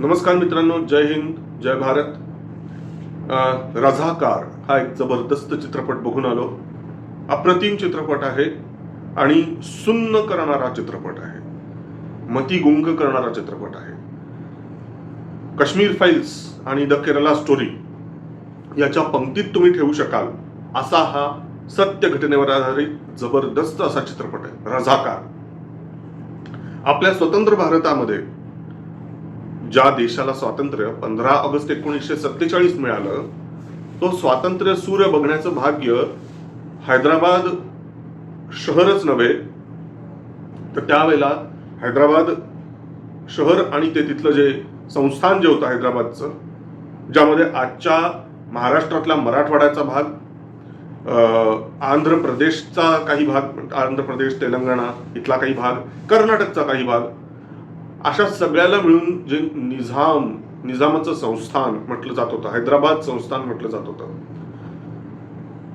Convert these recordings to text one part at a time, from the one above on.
नमस्कार मित्रांनो जय हिंद जय भारत. रझाकार हा एक जबरदस्त चित्रपट बघून आलो. अप्रतिम चित्रपट आहे आणि सुन्न करणारा चित्रपट आहे. मती गुंग करणारा चित्रपट आहे. काश्मीर फाईल्स आणि द केरला स्टोरी याच्या पंक्तीत तुम्ही ठेवू शकाल असा हा सत्य घटनेवर आधारित जबरदस्त असा चित्रपट आहे रझाकार. आपल्या स्वतंत्र भारतामध्ये ज्या देशाला स्वातंत्र्य पंधरा ऑगस्ट एकोणीसशे सत्तेचाळीस मिळालं तो स्वातंत्र्य सूर्य बघण्याचं भाग्य हैदराबाद शहरच नव्हे तर त्यावेळेला हैदराबाद शहर आणि ते तिथलं जे संस्थान जे होतं हैदराबादचं ज्यामध्ये आजच्या महाराष्ट्रातला मराठवाड्याचा भाग आंध्र प्रदेशचा काही भाग आंध्र प्रदेश तेलंगणा इथला काही भाग कर्नाटकचा काही भाग अशा सगळ्याला मिळून जे निझाम निझामाचं संस्थान म्हटलं जात होतं हैदराबाद संस्थान म्हटलं जात होतं.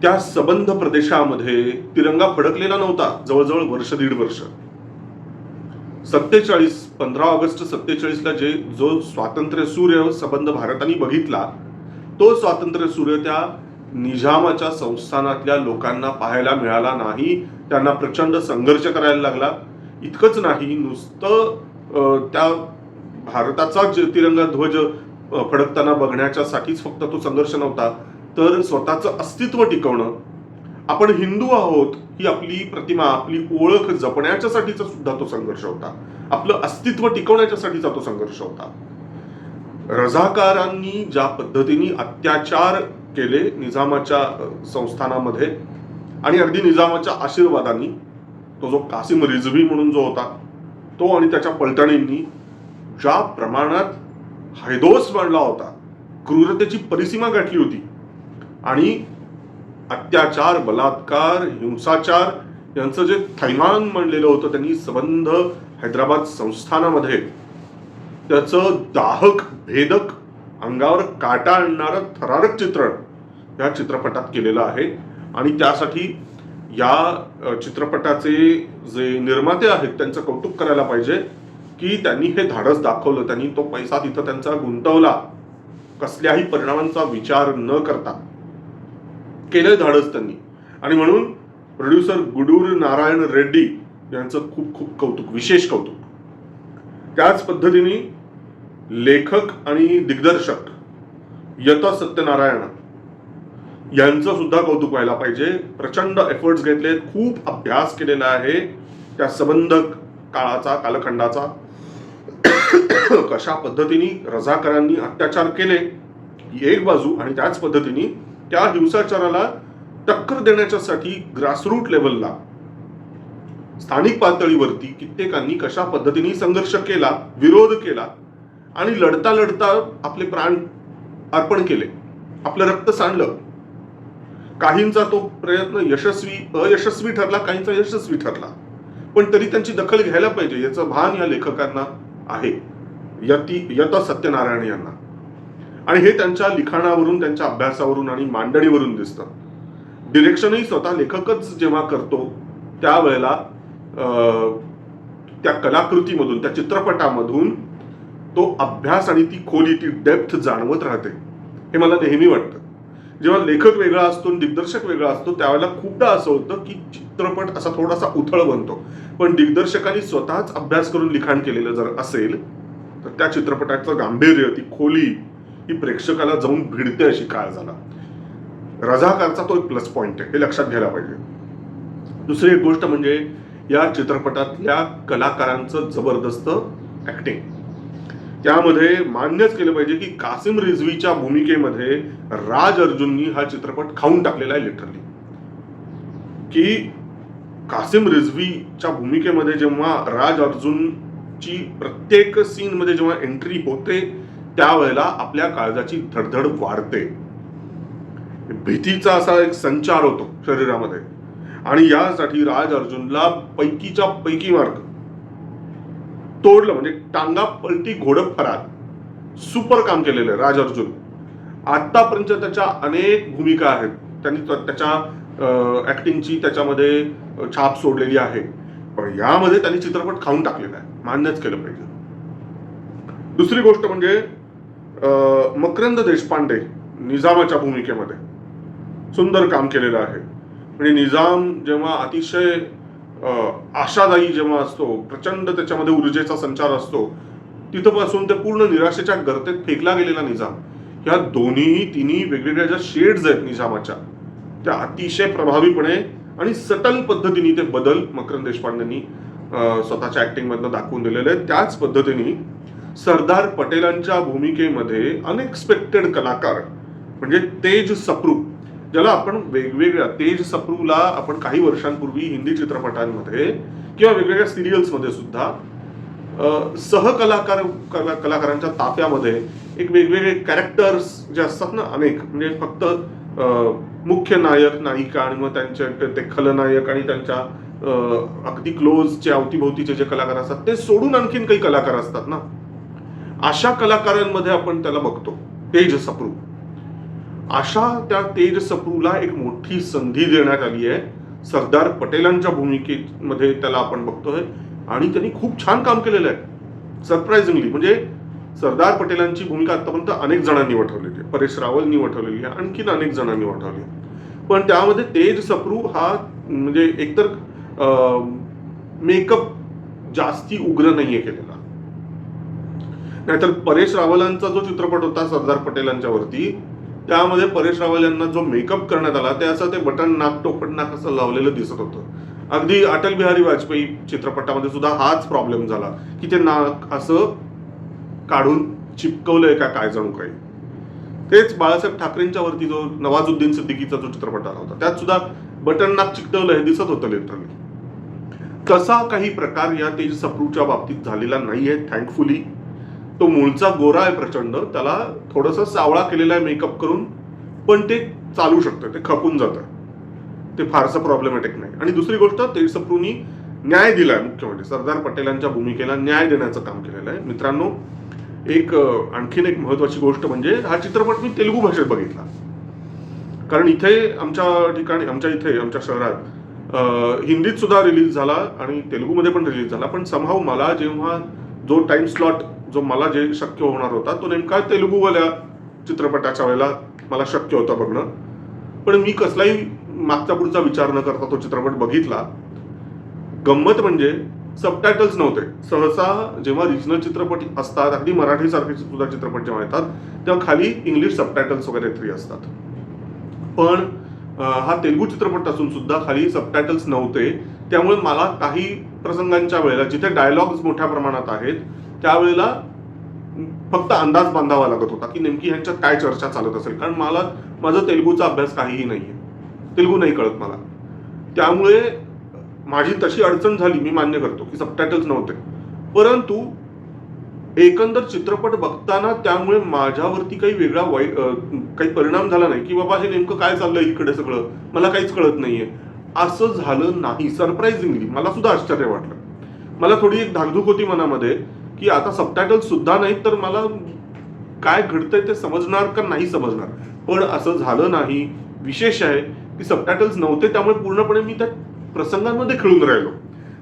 त्या सबंध प्रदेशामध्ये तिरंगा फडकलेला नव्हता जवळजवळ वर्ष दीड वर्ष. सत्तेचाळीस पंधरा ऑगस्ट सत्तेचाळीसला जे जो स्वातंत्र्य सूर्य सबंध भारताने बघितला तो स्वातंत्र्य सूर्य त्या निजामाच्या संस्थानातल्या लोकांना पाहायला मिळाला नाही त्यांना प्रचंड संघर्ष करायला लागला. इतकंच नाही नुसतं त्या भारताचा जे तिरंगा ध्वज फडकताना बघण्याच्यासाठीच फक्त तो संघर्ष नव्हता तर स्वतःचं अस्तित्व टिकवणं. आपण हिंदू आहोत ही आपली प्रतिमा आपली ओळख जपण्याच्यासाठीचा सुद्धा तो संघर्ष होता. आपलं अस्तित्व टिकवण्याच्यासाठीचा तो संघर्ष होता. रझाकारांनी ज्या पद्धतीने अत्याचार केले निजामाच्या संस्थानामध्ये आणि अगदी निजामाच्या आशीर्वादांनी तो जो कासिम रिझवी म्हणून जो होता तो आणि त्याच्या पलटणींनी ज्या प्रमाणात हैदोस मांडला होता क्रूरतेची परिसीमा गाठली होती आणि अत्याचार बलात्कार हिंसाचार यांचं जे थैमान मांडलेलं होतं त्यांनी संबंध हैदराबाद संस्थानामध्ये त्याचं दाहक भेदक अंगावर काटा आणणारं थरारक चित्रण या चित्रपटात केलेलं आहे. आणि त्यासाठी या चित्रपटाचे जे निर्माते आहेत त्यांचं कौतुक करायला पाहिजे की त्यांनी हे धाडस दाखवलं. त्यांनी तो पैसा तिथं त्यांचा गुंतवला. कसल्याही परिणामांचा विचार न करता केलं धाडस त्यांनी. आणि म्हणून प्रोड्युसर गुडूर नारायण रेड्डी यांचं खूप खूप कौतुक विशेष कौतुक. त्याच पद्धतीने लेखक आणि दिग्दर्शक यथा सत्यनारायण यांचं सुद्धा कौतुक व्हायला पाहिजे. प्रचंड एफर्ट्स घेतले खूप अभ्यास केलेला आहे त्या संबंध काळाचा कालखंडाचा. कशा पद्धतीने रझाकारांनी अत्याचार केले ही एक बाजू आणि त्याच पद्धतीने त्या हिंसाचाराला टक्कर देण्याच्यासाठी ग्रासरूट लेवलला स्थानिक पातळीवरती कित्येकांनी कशा पद्धतीने संघर्ष केला विरोध केला आणि लढता लढता आपले प्राण अर्पण केले. आपलं रक्त सांडलं. काहींचा तो प्रयत्न यशस्वी अयशस्वी ठरला काहींचा यशस्वी ठरला. पण तरी त्यांची दखल घ्यायला पाहिजे याचं भान या लेखकांना आहे. यती यता सत्यनारायण यांना. आणि हे त्यांच्या लिखाणावरून त्यांच्या अभ्यासावरून आणि मांडणीवरून दिसतं. डिरेक्शनही स्वतः लेखकच जेव्हा करतो त्यावेळेला त्या कलाकृतीमधून त्या चित्रपटामधून तो अभ्यास आणि ती खोली ती डेप्थ जाणवत राहते. हे मला नेहमी वाटतं. जेव्हा लेखक वेगळा असतो दिग्दर्शक वेगळा असतो त्यावेळेला खूपदा असं होतं की चित्रपट असा थोडासा उथळ बनतो. पण दिग्दर्शकांनी स्वतःच अभ्यास करून लिखाण केलेलं जर असेल तर त्या चित्रपटाचं गांभीर्य ती खोली ही प्रेक्षकाला जाऊन भिडते अशी काळ झाला. रझाकारचा तो एक प्लस पॉइंट आहे हे लक्षात घ्यायला पाहिजे. दुसरी एक गोष्ट म्हणजे या चित्रपटातल्या कलाकारांचं जबरदस्त ऍक्टिंग त्यामध्ये मान्यच केलं पाहिजे की कासिम रिझवीच्या भूमिकेमध्ये राज अर्जुननी हा चित्रपट खाऊन टाकलेला आहे लिटरली की कासिम रिझवीच्या भूमिकेमध्ये जेव्हा राज अर्जुनची प्रत्येक सीन मध्ये जेव्हा एंट्री होते त्यावेळेला आपल्या काळजाची धडधड वाढते. भीतीचा असा एक संचार होतो शरीरामध्ये. आणि यासाठी राज अर्जुनला पैकीच्या पैकी मार्ग तोडलं म्हणजे टांगा पलटी घोडप फरार सुपर काम केलेलं आहे राज अर्जुन. आत्तापर्यंत त्याच्या अनेक भूमिका आहेत. त्यांनी त्याच्या ॲक्टिंगची त्याच्यामध्ये छाप सोडलेली आहे. पण यामध्ये त्यांनी चित्रपट खाऊन टाकलेला आहे. मान्यच केलं पाहिजे. दुसरी गोष्ट म्हणजे मकरंद देशपांडे निजामाच्या भूमिकेमध्ये सुंदर काम केलेलं आहे. म्हणजे निजाम जेव्हा अतिशय आशादायी जेव्हा असतो प्रचंड त्याच्यामध्ये ऊर्जेचा संचार असतो तिथपासून ते पूर्ण निराशेच्या गर्तेत फेकला गेलेला निजाम. ह्या दोन्ही तिन्ही वेगवेगळ्या ज्या शेड्स आहेत निजामाच्या त्या अतिशय प्रभावीपणे आणि सटल पद्धतीने ते बदल मकरंद देशपांडेंनी स्वतःच्या ऍक्टिंगमधनं दाखवून दिलेले आहेत. त्याच पद्धतीने सरदार पटेलांच्या भूमिकेमध्ये अनएक्सपेक्टेड कलाकार म्हणजे तेज सप्रू ज्याला आपण वेगवेगळ्या तेज सप्रूला आपण काही वर्षांपूर्वी हिंदी चित्रपटांमध्ये किंवा वेगवेगळ्या सिरियल्समध्ये सुद्धा सहकलाकार कला कलाकारांच्या ताफ्यामध्ये एक वेगवेगळे कॅरेक्टर्स जे असतात ना अनेक म्हणजे फक्त मुख्य नायक नायिका आणि मग त्यांचे ते- खलनायक आणि त्यांच्या अगदी क्लोजचे अवतीभोवतीचे जे कलाकार असतात ते सोडून आणखीन काही कलाकार असतात ना. अशा कलाकारांमध्ये आपण त्याला बघतो तेज सप्रू. अशा त्या तेज सप्रूला एक मोठी संधी देण्यात आली आहे. सरदार पटेलांच्या भूमिकेमध्ये त्याला आपण बघतोय. आणि त्यांनी खूप छान काम केलेलं आहे. सरप्राइझिंगली म्हणजे सरदार पटेलांची भूमिका आतापर्यंत अनेक जणांनी वठवलेली आहे. परेश रावलनी वठवलेली आहे. आणखीन अनेक जणांनी वठवली आहे. पण त्यामध्ये तेज सप्रू हा म्हणजे एकतर मेकअप जास्ती उग्र नाहीये केलेला. नाहीतर परेश रावलांचा जो चित्रपट होता सरदार पटेलांच्या वरती त्यामध्ये परेश रावल यांना जो मेकअप करण्यात आला ते असं ते बटन नाक टोपट नाक असं लावलेलं दिसत होतं. अगदी अटल बिहारी वाजपेयी चित्रपटामध्ये सुद्धा हाच प्रॉब्लेम झाला की ते नाक असं काढून चिपकवलंय का काय जणू काही. तेच बाळासाहेब ठाकरेंच्या वरती जो नवाजुद्दीन सिद्दीकीचा जो चित्रपट आला होता त्यात सुद्धा बटन नाक चिकटवलं हे दिसत होतं लिटरली तसा काही प्रकार या तेज सप्रूच्या बाबतीत झालेला नाहीये थँकफुली तो मूळचा गोरा आहे प्रचंड त्याला थोडंसं सावळा केलेला आहे मेकअप करून पण ते चालू शकतं ते खपून जातं. ते फारसं प्रॉब्लेमॅटिक नाही. आणि दुसरी गोष्ट ते सप्रूनी न्याय दिलाय मुख्य म्हणजे सरदार पटेलांच्या भूमिकेला न्याय देण्याचं काम केलेलं आहे. मित्रांनो एक आणखीन एक महत्वाची गोष्ट म्हणजे हा चित्रपट मी तेलुगू भाषेत बघितला. कारण इथे आमच्या ठिकाणी आमच्या इथे आमच्या शहरात हिंदीत सुद्धा रिलीज झाला आणि तेलुगूमध्ये पण रिलीज झाला. पण समहाव मला जेव्हा जो टाइम स्लॉट जो मला जे शक्य होणार होता तो नेमका तेलुगूवाल्या चित्रपटाच्या वेळेला मला शक्य होता बघणं. पण मी कसलाही मागचा पुढचा विचार न करता तो चित्रपट बघितला. गंमत म्हणजे सबटायटल्स नव्हते. सहसा जेव्हा रिजनल चित्रपट असतात अगदी मराठीसारखे सुद्धा चित्रपट जेव्हा येतात तेव्हा खाली इंग्लिश सबटायटल्स वगैरे तरी असतात. पण हा तेलुगू चित्रपट असून सुद्धा खाली सबटायटल्स नव्हते. त्यामुळे मला काही प्रसंगांच्या वेळेला जिथे डायलॉग्स मोठ्या प्रमाणात आहेत त्यावेळेला फक्त अंदाज बांधावा लागत होता की नेमकी ह्यांच्यात काय चर्चा चालत असेल. कारण मला माझा तेलुगूचा अभ्यास काहीही नाही आहे. तेलुगू नाही कळत मला. त्यामुळे माझी तशी अडचण झाली मी मान्य करतो की सबटायटल्स नव्हते. परंतु एकंदर चित्रपट बघताना त्यामुळे माझ्यावरती काही वेगळा वाईट काही परिणाम झाला नाही की बाबा हे नेमकं काय चाललंय इकडे सगळं? मला काहीच कळत नाहीये. असं झालं नाही सरप्राईझिंगली मला सुद्धा आश्चर्य वाटलं. मला थोडी एक धाकधूक होती मनामध्ये की आता सबटायटल सुद्धा नाहीत तर मला काय घडतंय ते समजणार का नाही समजणार. पण असं झालं नाही. विशेष आहे की सबटायटल्स नव्हते त्यामुळे पूर्णपणे मी त्या प्रसंगांमध्ये खेळून राहिलो.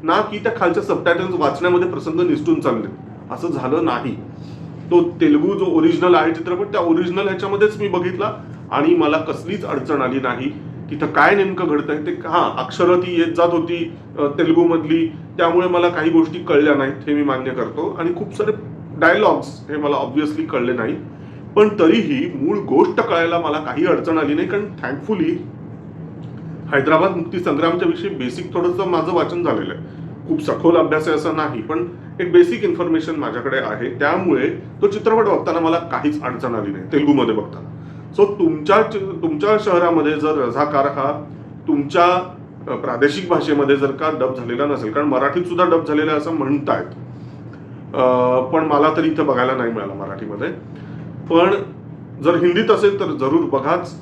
ना की त्या खालच्या सबटायटल्स वाचण्यामध्ये प्रसंग निसटून चालले. असं झालं नाही. तो तेलुगू जो ओरिजिनल आहे चित्रपट त्या ओरिजिनल ह्याच्यामध्येच मी बघितला आणि मला कसलीच अडचण आली नाही. तिथं काय नेमकं घडतंय ते हा अक्षरं ती येत जात होती तेलुगूमधली. त्यामुळे मला काही गोष्टी कळल्या नाहीत हे मी मान्य करतो. आणि खूप सारे डायलॉग्स हे मला ऑब्व्हियसली कळले नाही पण तरीही मूळ गोष्ट कळायला मला काही अडचण आली नाही कारण थँकफुली हैदराबाद मुक्ती संग्रामच्या विषयी बेसिक थोडंसं माझं वाचन झालेलं आहे. खूप सखोल अभ्यास आहे असं नाही पण एक बेसिक इन्फॉर्मेशन माझ्याकडे आहे. त्यामुळे तो चित्रपट बघताना मला काहीच अडचण आली नाही तेलुगूमध्ये बघताना. सो तुमच्या तुमच्या शहरामध्ये जर रझाकार हा तुमच्या प्रादेशिक भाषेमध्ये जर का डब झालेला नसेल कारण मराठीत सुद्धा डब झालेला असं म्हणतायत. पण मला तरी इथं बघायला नाही मिळालं मराठीमध्ये. पण जर हिंदीत असेल तर जरूर बघाच.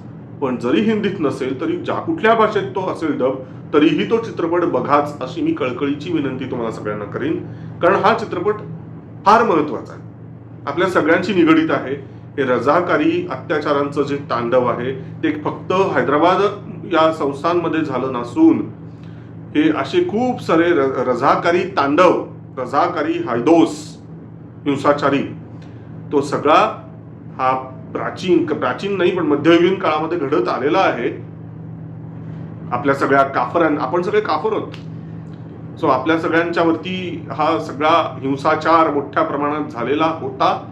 पण जरी हिंदीत नसेल तरी ज्या कुठल्या भाषेत तो असेल डब तरीही तो चित्रपट बघाच अशी मी कळकळीची विनंती तुम्हाला सगळ्यांना करीन. कारण हा चित्रपट फार महत्त्वाचा आहे. आपल्या सगळ्यांशी निगडीत आहे. हे रजाकारी अत्याचारांचं जे तांडव आहे ते फक्त हैदराबाद या संस्थांमध्ये झालं नसून हे असे खूप सारे र- तांडव रजाकारी हायदोस हिंसाचारी तो सगळा हा प्राचीन प्राचीन नाही पण मध्ययुगीन काळामध्ये घडत आलेला आहे. आपल्या सगळ्या काफरां आपण सगळे काफर आहोत. सो आपल्या सगळ्यांच्या वरती हा सगळा हिंसाचार मोठ्या प्रमाणात झालेला होता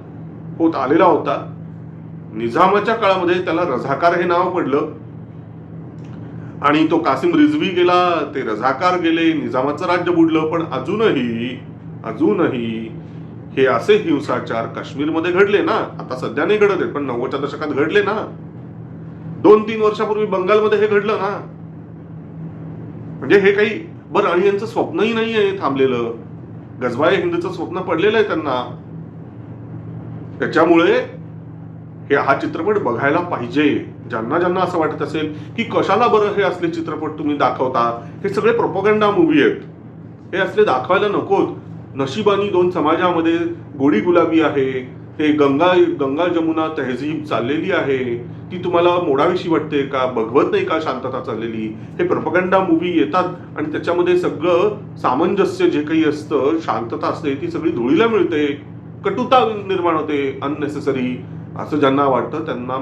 होत आलेला होता. निजामाच्या काळामध्ये त्याला रझाकार हे नाव पडलं. आणि तो कासिम रिझवी गेला ते रझाकार गेले निजामाचं राज्य बुडलं पण अजूनही अजूनही हे असे हिंसाचार काश्मीरमध्ये घडले ना. आता सध्या नाही घडत आहेत पण नव्वदच्या दशकात घडले ना. दोन तीन वर्षापूर्वी बंगालमध्ये हे घडलं ना. म्हणजे हे काही बरं आणि यांचं स्वप्नही नाही आहे थांबलेलं. गजबाय हिंदचं स्वप्न पडलेलं आहे त्यांना. त्याच्यामुळे हे हा चित्रपट बघायला पाहिजे. ज्यांना ज्यांना असं वाटत असेल की कशाला बरं हे असले चित्रपट तुम्ही दाखवता? हे सगळे प्रोपोगंडा मूवी आहेत. हे असले दाखवायला नकोत. नशिबानी दोन समाजामध्ये गोडी गुलाबी आहे. हे गंगा गंगा जमुना तहजीब चाललेली आहे. ती तुम्हाला मोडावीशी वाटते का बघवत नाही का शांतता चाललेली? हे प्रपगंडा मूवी येतात आणि त्याच्यामध्ये सगळं सामंजस्य जे काही असतं शांतता असते ती सगळी धुळीला मिळते. कटुता निर्माण होते अननेसेसरी असं ज्यांना वाटतं त्यांना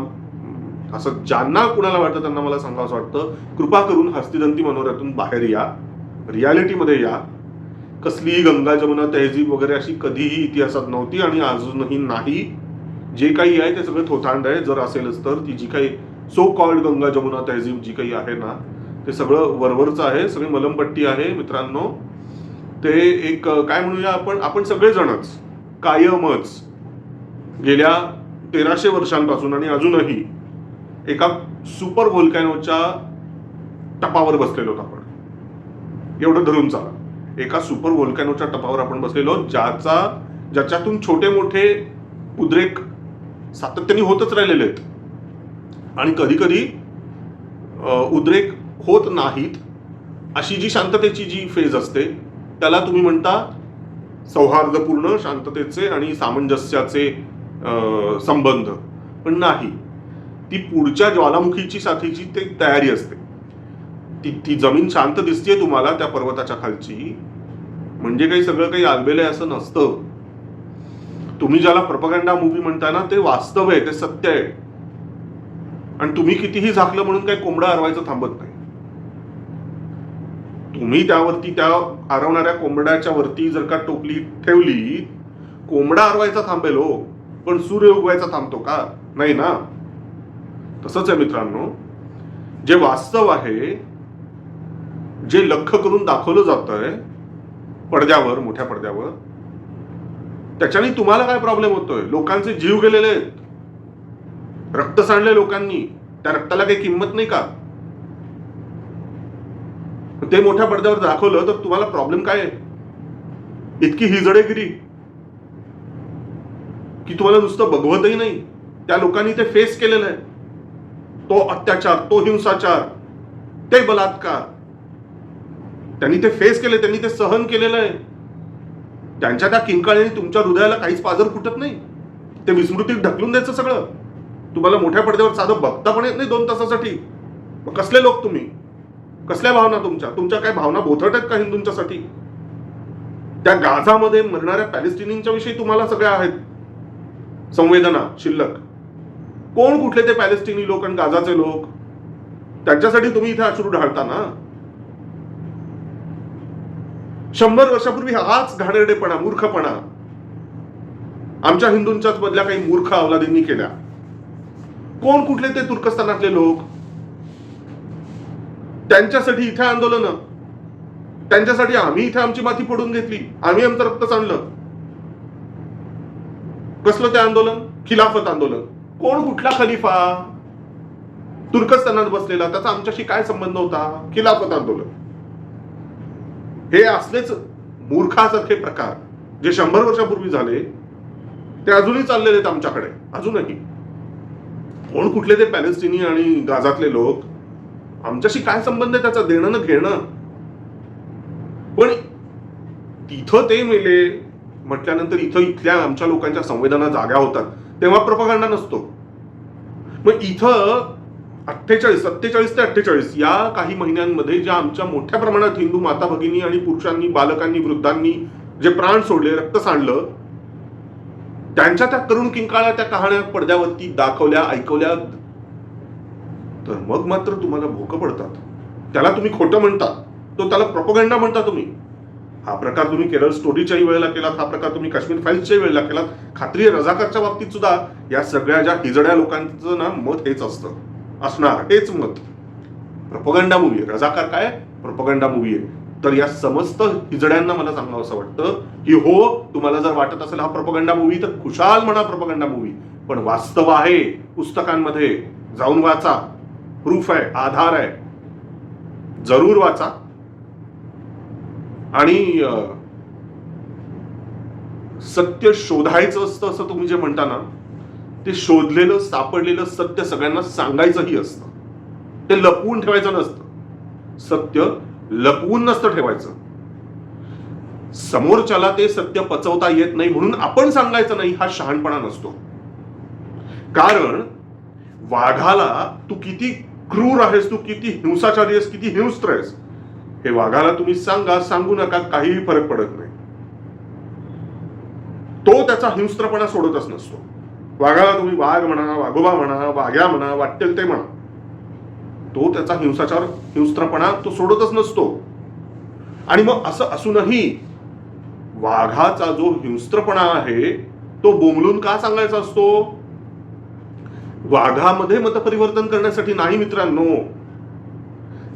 असं ज्यांना कुणाला वाटतं त्यांना मला सांगावं असं वाटतं कृपा करून हस्तिदंती मनोऱ्यातून बाहेर या रियालिटीमध्ये या. कसलीही गंगा जमुना तहजीब वगैरे अशी कधीही इतिहासात नव्हती आणि अजूनही नाही. जे काही आहे ते सगळं थोतांड आहे. जर असेलच तर ती जी काही सो कॉल्ड गंगा जमुना तहजीब जी काही आहे ना ते सगळं वरवरचं आहे सगळी मलमपट्टी आहे मित्रांनो. ते एक काय म्हणूया आपण? आपण सगळेजणच कायमच गेल्या तेराशे वर्षांपासून आणि अजूनही एका सुपर व्होल्कॅनोच्या टपावर बसलेलो आहोत आपण. एवढं धरून चाला. एका सुपर व्होल्कॅनोच्या टपावर आपण बसलेलो ज्याचा ज्याच्यातून छोटे मोठे उद्रेक सातत्याने होतच राहिलेले आहेत. आणि कधी कधी उद्रेक होत नाहीत अशी जी शांततेची जी फेज असते त्याला तुम्ही म्हणता सौहार्दपूर्ण शांततेचे आणि सामंजस्याचे संबंध. पण नाही. ती पुढच्या ज्वालामुखीची साथीची ते तयारी असते. ती ती जमीन शांत दिसते तुम्हाला त्या पर्वताच्या खालची. म्हणजे काही सगळं काही आलबेलं आहे असं नसतं. तुम्ही ज्याला प्रपगंडा मूवी म्हणताय ना ते वास्तव आहे ते सत्य आहे. आणि तुम्ही कितीही झाकलं म्हणून काही कोंबडा हरवायचं थांबत नाही. तुम्ही त्यावरती त्या हरवणाऱ्या कोंबड्याच्या वरती जर का टोपली ठेवली कोंबडा हरवायचा थांबेल हो. पण सूर्य उगवायचा थांबतो का? नाही ना? तसंच आहे मित्रांनो. जे वास्तव आहे जे लख करून दाखवलं जातंय पडद्यावर मोठ्या पडद्यावर त्याच्याने तुम्हाला काय प्रॉब्लेम होतोय? लोकांचे जीव गेलेले आहेत. रक्त सांडले लोकांनी. त्या रक्ताला काही किंमत नाही का? ते मोठ्या पडद्यावर दाखवलं तर तुम्हाला प्रॉब्लेम काय आहे? इतकी हिजडेगिरी. की तुम्हाला नुसतं बघवतही नाही. त्या लोकांनी ते फेस केलेलं आहे. तो अत्याचार तो हिंसाचार ते बलात्कार. त्यांनी ते फेस केले त्यांनी ते सहन केलेलं आहे. त्यांच्या त्या किंकाळीने तुमच्या हृदयाला काहीच पाजर फुटत नाही. ते विस्मृतीत ढकलून द्यायचं सगळं. तुम्हाला मोठ्या पडद्यावर साधं बघता पण येत नाही दोन तासासाठी. मग कसले लोक तुम्ही? कसल्या भावना तुमच्या? तुमच्या काय भावना बोथट आहेत का हिंदूंच्यासाठी? त्या गाझामध्ये मरणाऱ्या पॅलेस्टिनींच्या विषयी तुम्हाला सगळ्या आहेत. संवेदना शिल्लक. कोण कुठले ते पॅलेस्टिनी लोक आणि गाजाचे लोक? त्यांच्यासाठी तुम्ही इथे अश्रू ढाळता ना? शंभर वर्षापूर्वी हाच घाणेरडेपणा मूर्खपणा. आमच्या हिंदूंच्याच बदल्या काही मूर्ख अवलादींनी केल्या. कोण कुठले ते तुर्कस्तानातले लोक? त्यांच्यासाठी इथे आंदोलन. त्यांच्यासाठी आम्ही इथे आमची माती पडून घेतली. आम्ही आमचं रक्त सांडलं कसलं ते आंदोलन? खिलाफत आंदोलन. कोण कुठला खलिफा? तुर्कस्तानात बसलेला. त्याचा आमच्याशी काय संबंध होता? खिलाफत आंदोलन. हे असलेच मूर्खासारखे प्रकार जे शंभर वर्षापूर्वी झाले ते अजूनही चाललेले आहेत आमच्याकडे. अजूनही. कोण कुठले ते पॅलेस्टिनी आणि गाजातले लोक आमच्याशी काय संबंध आहे त्याचा? देणं न घेणं. पण तिथं ते मेले. म्हटल्यानंतर इथं इथल्या आमच्या लोकांच्या संवेदना जाग्या होतात. तेव्हा प्रपगांडा नसतो. मग इथं अठ्ठेचाळीस सत्तेचाळीस ते अठ्ठेचाळीस या काही महिन्यांमध्ये ज्या आमच्या मोठ्या प्रमाणात हिंदू माता भगिनी आणि पुरुषांनी बालकांनी वृद्धांनी जे प्राण सोडले रक्त सांडलं त्यांच्या त्या करुण किंकाळ्या त्या कहाण्या पडद्यावरती दाखवल्या ऐकवल्या तर मग मात्र तुम्हाला भोकं पडतात. त्याला तुम्ही खोटं म्हणता. तो त्याला प्रपोगंडा म्हणता तुम्ही. हा प्रकार तुम्ही केरळ स्टोरीच्याही वेळेला केलात हा प्रकार तुम्ही काश्मीर फाईल्सच्याही वेळेला केलात. खात्री आहे रजाकारच्या बाबतीत सुद्धा या सगळ्या ज्या हिजड्या लोकांचं ना मत हेच असतं. असणार हेच मत. प्रपगंडा मूवी आहे. रजाकार काय? प्रपगंडा मूवी आहे. तर या समस्त हिजड्यांना मला सांगावं असं वाटतं की हो तुम्हाला जर वाटत असेल हा प्रपगंडा मूवी तर खुशाल म्हणा प्रपगंडा मूवी पण वास्तव आहे पुस्तकांमध्ये. जाऊन वाचा. प्रूफ आहे आधार आहे. जरूर वाचा. आणि सत्य शोधायचं असतं असं तुम्ही जे म्हणता ना ते शोधलेलं सापडलेलं सत्य सगळ्यांना सांगायचंही असतं. ते लपवून ठेवायचं नसतं. सत्य लपवून नसतं ठेवायचं. समोरच्याला ते सत्य पचवता येत नाही म्हणून आपण सांगायचं नाही हा शहाणपणा नसतो. कारण वाघाला तू किती क्रूर आहेस तू किती हिंसाचारी आहेस किती हिंस्त्र आहेस हे वाघाला तुम्ही सांगा सांगू नका काहीही फरक पडत नाही. तो त्याचा हिंस्त्रपणा सोडतच नसतो. वाघाला तुम्ही वाघ म्हणा वाघोबा म्हणा वाघ्या म्हणा वाटेल ते म्हणा. तो त्याचा हिंसाचार हिंस्त्रपणा तो सोडतच नसतो. आणि मग असं असूनही वाघाचा जो हिंस्त्रपणा आहे तो बोंबलून का सांगायचा असतो? वाघामध्ये मतपरिवर्तन करण्यासाठी नाही मित्रांनो.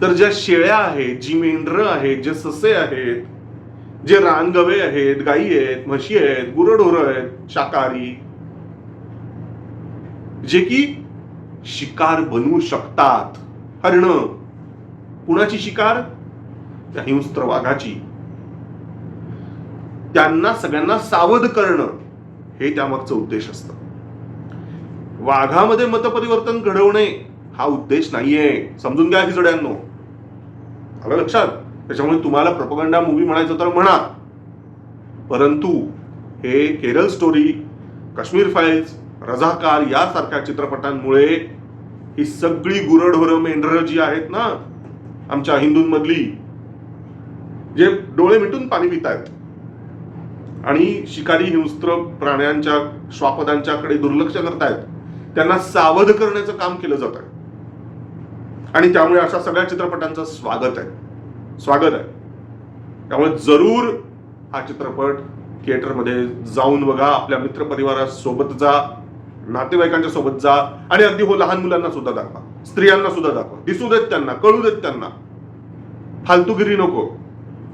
तर ज्या शेळ्या आहेत जी मेंढरं आहेत जे ससे आहेत जे रानगवे आहेत गायी आहेत म्हशी आहेत गुरढोरं आहेत शाकाहारी जे की शिकार बनवू शकतात. हरण. कुणाची शिकार? त्या हिंस्त्र वाघाची. त्यांना सगळ्यांना सावध करणं हे त्यामागचं उद्देश असतं. वाघामध्ये मतपरिवर्तन घडवणे हा उद्देश नाहीये. समजून घ्या हिजड्यांनो आलं लक्षात? त्याच्यामुळे तुम्हाला प्रपगंडा मूवी म्हणायचं तर म्हणा. परंतु हे केरळ स्टोरी काश्मीर फाईल्स रझाकार यासारख्या चित्रपटांमुळे ही सगळी गुरढोरं मेंढरं जी आहेत ना आमच्या हिंदूंमधली जे डोळे मिटून पाणी पित आहेत आणि शिकारी हिंस्त्र प्राण्यांच्या श्वापदांच्याकडे दुर्लक्ष करतायत. त्यांना सावध करण्याचं काम केलं जात आहे आणि त्यामुळे अशा सगळ्या चित्रपटांचं स्वागत आहे. स्वागत आहे. त्यामुळे जरूर हा चित्रपट थिएटरमध्ये जाऊन बघा आपल्या मित्रपरिवारासोबत जा नातेवाईकांच्या सोबत जा आणि अगदी हो लहान मुलांना सुद्धा दाखवा. स्त्रियांना सुद्धा दाखवा. दिसू देत त्यांना कळू देत त्यांना. फालतूगिरी नको.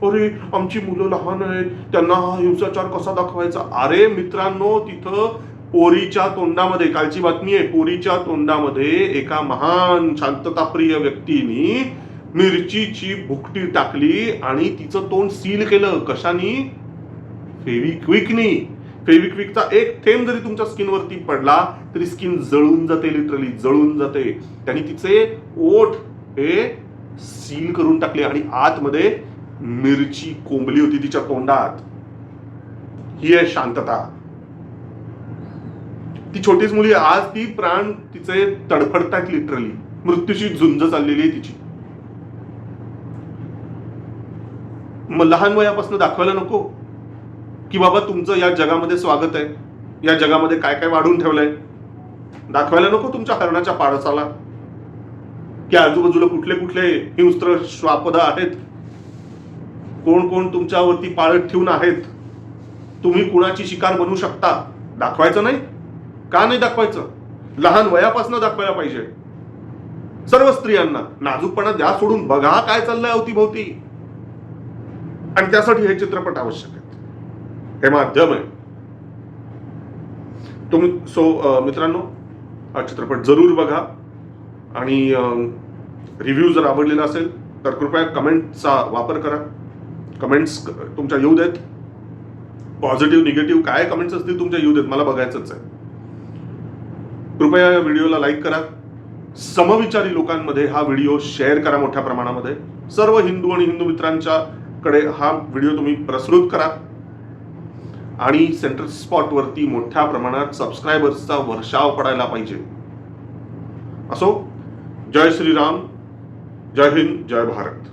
अरे आमची मुलं लहान आहेत त्यांना हा हिंसाचार कसा दाखवायचा? अरे मित्रांनो तिथं पोरीच्या तोंडामध्ये कालची बातमी आहे पोरीच्या तोंडामध्ये एका महान शांतताप्रिय व्यक्तीने मिरचीची भुकटी टाकली आणि तिचं तोंड सील केलं. कशानी? फेविक्विकनी. फेविक्विकचा एक थेंब जरी तुमच्या स्किनवरती पडला तरी स्किन जळून जाते लिटरली जळून जाते. त्यांनी तिचे ओठ हे सील करून टाकले आणि आतमध्ये मिरची कोंबली होती तिच्या तोंडात. ही आहे शांतता. ती छोटीच मुली आहे. आज ती प्राण तिचे तडफडतात लिटरली मृत्यूशी झुंज चाललेली आहे तिची. मग लहान वयापासून दाखवायला नको? की बाबा तुमचं या जगामध्ये स्वागत आहे. या जगामध्ये काय काय वाढून ठेवलंय? दाखवायला नको तुमच्या हरणाच्या पाडसाला की आजूबाजूला कुठले कुठले हिंस्त्र श्वापद आहेत? कोण कोण तुमच्यावरती पाळत ठेवून आहेत? तुम्ही कुणाची शिकार बनू शकता? दाखवायचं नाही? का नाही दाखवायचं? लहान वयापासून दाखवायला पाहिजे. सर्व स्त्रियांना नाजूकपणा द्या सोडून बघा काय चाललंय अवतीभोवती. आणि त्यासाठी हे चित्रपट आवश्यक आहेत. हे माध्यम आहे. तुम्ही सो मित्रांनो हा चित्रपट जरूर बघा. आणि रिव्ह्यू जर आवडलेला असेल तर कृपया कमेंटचा वापर करा. कमेंट्स तुमच्या येऊ देत. पॉझिटिव्ह निगेटिव्ह काय कमेंट्स असतील तुमच्या येऊ देत. मला बघायचंच आहे. कृपया या व्हिडिओला लाईक करा. समविचारी लोकांमध्ये हा व्हिडिओ शेअर करा मोठ्या प्रमाणामध्ये. सर्व हिंदू आणि हिंदू मित्रांच्याकडे हा व्हिडिओ तुम्ही प्रसृत करा. आणि सेंट्रल स्पॉटवरती मोठ्या प्रमाणात सबस्क्रायबर्सचा वर्षाव पडायला पाहिजे. असो जय श्रीराम जय हिंद जय भारत.